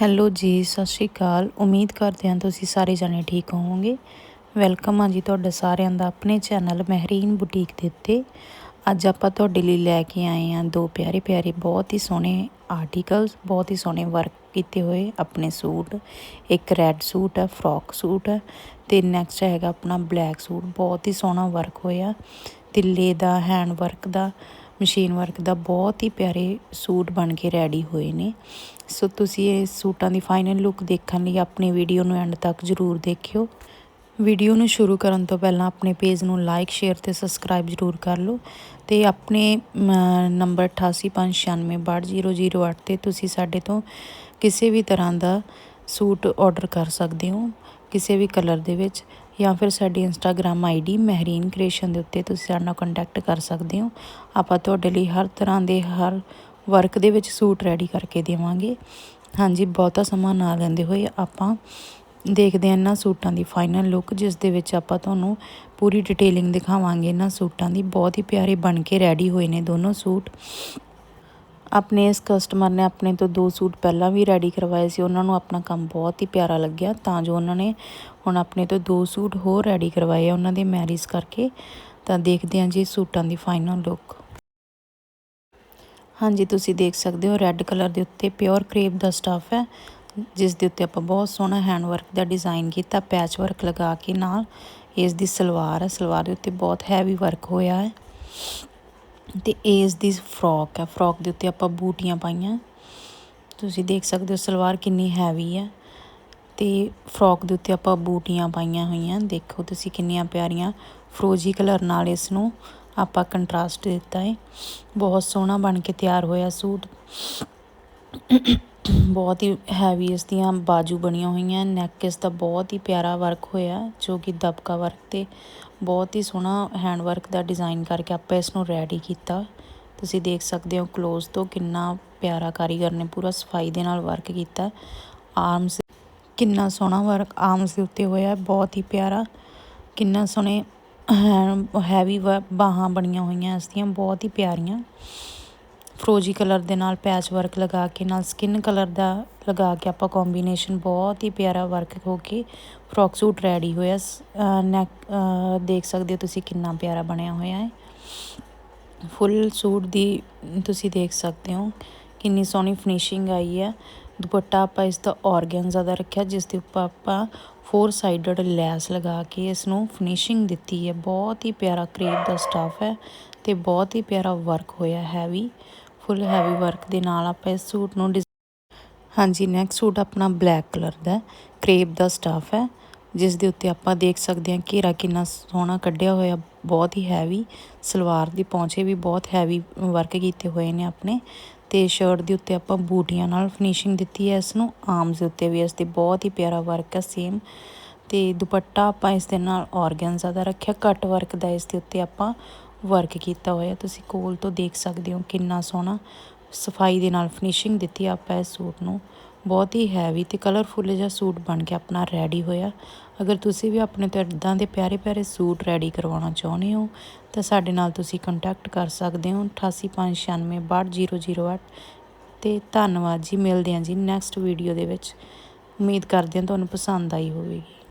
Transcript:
Hello ਜੀ, ਸਤਿ ਸ਼੍ਰੀ ਅਕਾਲ। ਉਮੀਦ ਕਰਦੇ ਹਾਂ ਤੁਸੀਂ ਸਾਰੇ ਜਣੇ ਠੀਕ ਹੋਵੋਗੇ। ਵੈਲਕਮ ਆ ਜੀ ਤੁਹਾਡਾ ਸਾਰਿਆਂ ਦਾ ਆਪਣੇ ਚੈਨਲ ਮਹਿਰੀਨ ਬੁਟੀਕ ਦੇ ਉੱਤੇ। ਅੱਜ ਆਪਾਂ ਤੁਹਾਡੇ ਲਈ ਲੈ ਕੇ ਆਏ ਹਾਂ ਦੋ ਪਿਆਰੇ ਪਿਆਰੇ, ਬਹੁਤ ਹੀ ਸੋਹਣੇ ਆਰਟੀਕਲਸ ਬਹੁਤ ਹੀ ਸੋਹਣੇ ਵਰਕ ਕੀਤੇ ਹੋਏ ਆਪਣੇ ਸੂਟ। ਇੱਕ ਰੈੱਡ ਸੂਟ ਹੈ ਫਰੋਕ ਸੂਟ ਹੈ ਤੇ ਨੈਕਸਟ ਹੈਗਾ ਆਪਣਾ ਬਲੈਕ ਸੂਟ। ਬਹੁਤ ਹੀ ਸੋਹਣਾ ਵਰਕ ਹੋਇਆ। ਤਿੱਲੇ ਦਾ ਹੈਂਡ ਵਰਕ ਦਾ ਮਸ਼ੀਨ ਵਰਕ ਦਾ ਬਹੁਤ ਹੀ ਪਿਆਰੇ ਸੂਟ ਬਣ ਕੇ ਰੈਡੀ ਹੋਏ ਨੇ। ਸੋ ਤੁਸੀਂ ਇਹ ਸੂਟਾਂ ਦੀ ਫਾਈਨਲ ਲੁੱਕ ਦੇਖਣ ਲਈ ਆਪਣੀ ਵੀਡੀਓ ਨੂੰ ਐਂਡ ਤੱਕ ਜ਼ਰੂਰ ਦੇਖਿਓ। ਵੀਡੀਓ ਨੂੰ ਸ਼ੁਰੂ ਕਰਨ ਤੋਂ ਪਹਿਲਾਂ ਆਪਣੇ ਪੇਜ ਨੂੰ ਲਾਈਕ ਸ਼ੇਅਰ ਤੇ ਸਬਸਕ੍ਰਾਈਬ ਜ਼ਰੂਰ ਕਰ ਲਓ ਤੇ ਆਪਣੇ ਨੰਬਰ 8859620008 ਤੇ ਤੁਸੀਂ ਸਾਡੇ ਤੋਂ ਕਿਸੇ ਵੀ ਤਰ੍ਹਾਂ ਦਾ ਸੂਟ ਆਰਡਰ ਕਰ ਸਕਦੇ ਹੋ, ਕਿਸੇ ਵੀ ਕਲਰ ਦੇ ਵਿੱਚ। ਜਾਂ ਫਿਰ ਸਾਡੀ ਇੰਸਟਾਗ੍ਰam ਆਈਡੀ ਮਹਿਰੀਨ ਕ੍ਰੀਏਸ਼ਨ ਦੇ ਉੱਤੇ ਤੁਸੀਂ ਸਾਡੇ ਨਾਲ ਕੰਟੈਕਟ ਕਰ ਸਕਦੇ ਹੋ। ਆਪਾਂ ਤੁਹਾਡੇ ਲਈ ਹਰ ਤਰ੍ਹਾਂ ਦੇ, ਹਰ ਵਰਕ ਦੇ ਵਿੱਚ ਸੂਟ ਰੈਡੀ ਕਰਕੇ ਦੇਵਾਂਗੇ। ਹਾਂਜੀ, ਬਹੁਤਾ ਸਮਾਂ ਨਾ ਲੈਂਦੇ ਹੋਏ ਆਪਾਂ ਦੇਖਦੇ ਹਾਂ ਇਹਨਾਂ ਸੂਟਾਂ ਦੀ ਫਾਈਨਲ ਲੁੱਕ ਜਿਸ ਦੇ ਵਿੱਚ ਆਪਾਂ ਤੁਹਾਨੂੰ ਪੂਰੀ ਡਿਟੇਲਿੰਗ ਦਿਖਾਵਾਂਗੇ ਇਹਨਾਂ ਸੂਟਾਂ ਦੀ। ਬਹੁਤ ਹੀ ਪਿਆਰੇ ਬਣ ਕੇ ਰੈਡੀ ਹੋਏ ਨੇ ਦੋਨੋਂ ਸੂਟ। ਆਪਣੇ ਇਸ ਕਸਟਮਰ ਨੇ ਆਪਣੇ ਤੋਂ ਦੋ ਸੂਟ ਪਹਿਲਾਂ ਵੀ ਰੈਡੀ ਕਰਵਾਏ ਸੀ, ਉਹਨਾਂ ਨੂੰ ਆਪਣਾ ਕੰਮ ਬਹੁਤ ਹੀ ਪਿਆਰਾ ਲੱਗਿਆ, ਤਾਂ ਜੋ ਉਹਨਾਂ ਨੇ ਹੁਣ ਆਪਣੇ ਤੋਂ ਦੋ ਸੂਟ ਹੋਰ ਰੈਡੀ ਕਰਵਾਏ ਆ ਉਹਨਾਂ ਦੇ ਮੈਰਿਜ ਕਰਕੇ, ਤਾਂ ਦੇਖਦੇ ਹਾਂ ਜੀ ਸੂਟਾਂ ਦੀ ਫਾਈਨਲ ਲੁੱਕ ਹਾਂਜੀ, ਤੁਸੀਂ ਦੇਖ ਸਕਦੇ ਹੋ ਰੈੱਡ ਕਲਰ ਦੇ ਉੱਤੇ ਪਿਓਰ ਕ੍ਰੇਪ ਦਾ ਸਟਫ ਹੈ, ਜਿਸ ਦੇ ਉੱਤੇ ਆਪਾਂ ਬਹੁਤ ਸੋਹਣਾ ਹੈਂਡ ਵਰਕ ਦਾ ਡਿਜ਼ਾਈਨ ਕੀਤਾ ਪੈਚ ਵਰਕ ਲਗਾ ਕੇ ਨਾਲ ਇਸ ਦੀ ਸਲਵਾਰ ਹੈ, ਸਲਵਾਰ ਦੇ ਉੱਤੇ ਬਹੁਤ ਹੈਵੀ ਵਰਕ ਹੋਇਆ ਹੈ। ਤੇ ਇਸ ਦੀ ਫਰੋਕ ਹੈ। ਫਰੋਕ ਦੇ ਉੱਤੇ ਆਪਾਂ ਬੂਟੀਆਂ ਪਾਈਆਂ। ਤੁਸੀਂ ਦੇਖ ਸਕਦੇ ਹੋ ਸਲਵਾਰ ਕਿੰਨੀ ਹੈਵੀ ਹੈ। ਤੇ ਫਰੋਕ ਦੇ ਉੱਤੇ ਆਪਾਂ ਬੂਟੀਆਂ ਪਾਈਆਂ ਹੋਈਆਂ। ਦੇਖੋ ਤੁਸੀਂ ਕਿੰਨੀਆਂ ਪਿਆਰੀਆਂ ਫਰੋਜੀ ਕਲਰ ਨਾਲ ਇਸ ਨੂੰ ਆਪਾਂ ਕੰਟਰਾਸਟ ਦਿੱਤਾ ਹੈ। ਬਹੁਤ ਸੋਹਣਾ ਬਣ ਕੇ ਤਿਆਰ ਹੋਇਆ ਸੂਟ। ਬਹੁਤ ਹੀ ਹੈਵੀ ਇਸ ਦੀਆਂ ਬਾਜੂ ਬਣੀਆਂ ਹੋਈਆਂ ਨੈਕ ਇਸ ਦਾ ਬਹੁਤ ਹੀ ਪਿਆਰਾ ਵਰਕ ਹੋਇਆ, ਜੋ ਕਿ ਦਬਕਾ ਵਰਕ ਤੇ ਬਹੁਤ ਹੀ ਸੋਹਣਾ ਹੈਂਡ ਵਰਕ ਦਾ ਡਿਜ਼ਾਈਨ ਕਰਕੇ ਆਪਾਂ ਇਸ ਨੂੰ ਰੈਡੀ ਕੀਤਾ। ਤੁਸੀਂ ਦੇਖ ਸਕਦੇ ਹੋ ক্লোਜ਼ ਤੋਂ ਕਿੰਨਾ ਪਿਆਰਾ ਕਾਰੀਗਰ ਨੇ ਪੂਰਾ ਸਫ਼ਾਈ ਦੇ ਨਾਲ ਵਰਕ ਕੀਤਾ। ਆਰਮਸ ਕਿੰਨਾ ਸੋਹਣਾ ਵਰਕ ਆਰਮਸ ਦੇ ਉੱਤੇ ਹੋਇਆ, ਬਹੁਤ ਹੀ ਪਿਆਰਾ। ਕਿੰਨਾ ਸੋਹਣੇ ਹੈਵੀ ਬਾਹਾਂ ਬਣੀਆਂ ਹੋਈਆਂ ਇਸ ਦੀਆਂ ਬਹੁਤ ਹੀ ਪਿਆਰੀਆਂ। ਫਰੋਜੀ ਕਲਰ ਦੇ ਨਾਲ ਪੈਚ ਵਰਕ ਲਗਾ ਕੇ, ਨਾਲ ਸਕਿਨ ਕਲਰ ਦਾ ਲਗਾ ਕੇ ਆਪਾਂ ਕੰਬੀਨੇਸ਼ਨ ਬਹੁਤ ਹੀ ਪਿਆਰਾ ਵਰਕ ਹੋ ਕੇ ਫਰੋਕ ਸੂਟ ਰੈਡੀ ਹੋਇਆ। ਨੈਕ ਦੇਖ ਸਕਦੇ ਹੋ ਤੁਸੀਂ ਕਿੰਨਾ ਪਿਆਰਾ ਬਣਿਆ ਹੋਇਆ ਹੈ। ਫੁੱਲ ਸੂਟ ਦੀ ਤੁਸੀਂ ਦੇਖ ਸਕਦੇ ਹੋ ਕਿੰਨੀ ਸੋਹਣੀ ਫਿਨਿਸ਼ਿੰਗ ਆਈ ਹੈ। ਦੁਪੱਟਾ ਆਪਾਂ ਇਸ ਦਾ ਆਰਗੈਂਜ਼ਾ ਦਾ ਰੱਖਿਆ, ਜਿਸ ਦੇ ਉੱਪਰ ਆਪਾਂ ਫੋਰ ਸਾਈਡਡ ਲੈਸ ਲਗਾ ਕੇ ਇਸ ਨੂੰ ਫਿਨਿਸ਼ਿੰਗ ਦਿੱਤੀ ਹੈ। ਬਹੁਤ ਹੀ ਪਿਆਰਾ ਕਰੀਬ ਦਾ ਸਟਾਫ ਹੈ ਤੇ ਬਹੁਤ ਹੀ ਪਿਆਰਾ ਵਰਕ ਹੋਇਆ ਹੈ ਵੀ। ਫੁੱਲ ਹੈਵੀ ਵਰਕ ਦੇ ਨਾਲ ਆਪਾਂ ਇਸ ਸੂਟ ਨੂੰ ਹਾਂਜੀ ਨੈਕਸਟ ਸੂਟ ਆਪਣਾ ਬਲੈਕ ਕਲਰ ਦਾ ਕ੍ਰੇਪ ਦਾ ਸਟਾਫ ਹੈ। ਜਿਸ ਦੇ ਉੱਤੇ ਆਪਾਂ ਦੇਖ ਸਕਦੇ ਹਾਂ ਘੇਰਾ ਕਿੰਨਾ ਸੋਹਣਾ ਕੱਢਿਆ ਹੋਇਆ, ਬਹੁਤ ਹੀ ਹੈਵੀ ਸਲਵਾਰ ਦੀ ਪੌਂਚੇ ਵੀ ਬਹੁਤ ਹੈਵੀ ਵਰਕ ਕੀਤੇ ਹੋਏ ਨੇ ਆਪਣੇ। ਤੇ ਸ਼ਰਟ ਦੇ ਉੱਤੇ ਆਪਾਂ ਬੂਟੀਆਂ ਨਾਲ ਫਿਨਿਸ਼ਿੰਗ ਦਿੱਤੀ ਹੈ ਇਸ ਨੂੰ। ਆਰਮਸ ਦੇ ਉੱਤੇ ਵੀ ਇਸ ਤੇ ਬਹੁਤ ਹੀ ਪਿਆਰਾ ਵਰਕ ਹੈ ਸੇਮ ਤੇ ਦੁਪੱਟਾ ਆਪਾਂ ਇਸ ਦੇ ਨਾਲ ਆਰਗੈਂਜ਼ਾ ਦਾ ਰੱਖਿਆ। ਕੱਟ ਵਰਕ ਦਾ ਇਸ ਦੇ ਉੱਤੇ ਆਪਾਂ ਵਰਕ ਕੀਤਾ ਹੋਇਆ ਤੁਸੀਂ ਕੋਲ ਤੋਂ ਦੇਖ ਸਕਦੇ ਹੋ ਕਿੰਨਾ ਸੋਹਣਾ ਸਫ਼ਾਈ ਦੇ ਨਾਲ ਫਿਨਿਸ਼ਿੰਗ ਦਿੱਤੀ ਆਪਾਂ ਇਸ ਸੂਟ ਨੂੰ। ਬਹੁਤ ਹੀ ਹੈਵੀ ਤੇ ਕਲਰਫੁੱਲ ਜਿਹਾ ਸੂਟ ਬਣ ਕੇ ਆਪਣਾ ਰੈਡੀ ਹੋਇਆ। ਅਗਰ ਤੁਸੀਂ ਵੀ ਆਪਣੇ ਤੋਂ ਇਦਾਂ ਦੇ ਪਿਆਰੇ ਪਿਆਰੇ ਸੂਟ ਰੈਡੀ ਕਰਵਾਉਣਾ ਚਾਹੁੰਦੇ ਹੋ, ਤਾਂ ਸਾਡੇ ਨਾਲ ਤੁਸੀਂ ਕੰਟੈਕਟ ਕਰ ਸਕਦੇ ਹੋ। 8859620008 ਤੇ ਧੰਨਵਾਦ ਜੀ, ਮਿਲਦੇ ਹਾਂ ਜੀ ਨੈਕਸਟ ਵੀਡੀਓ ਦੇ ਵਿੱਚ। ਉਮੀਦ ਕਰਦੇ ਹਾਂ ਤੁਹਾਨੂੰ ਪਸੰਦ ਆਈ ਹੋਵੇਗੀ।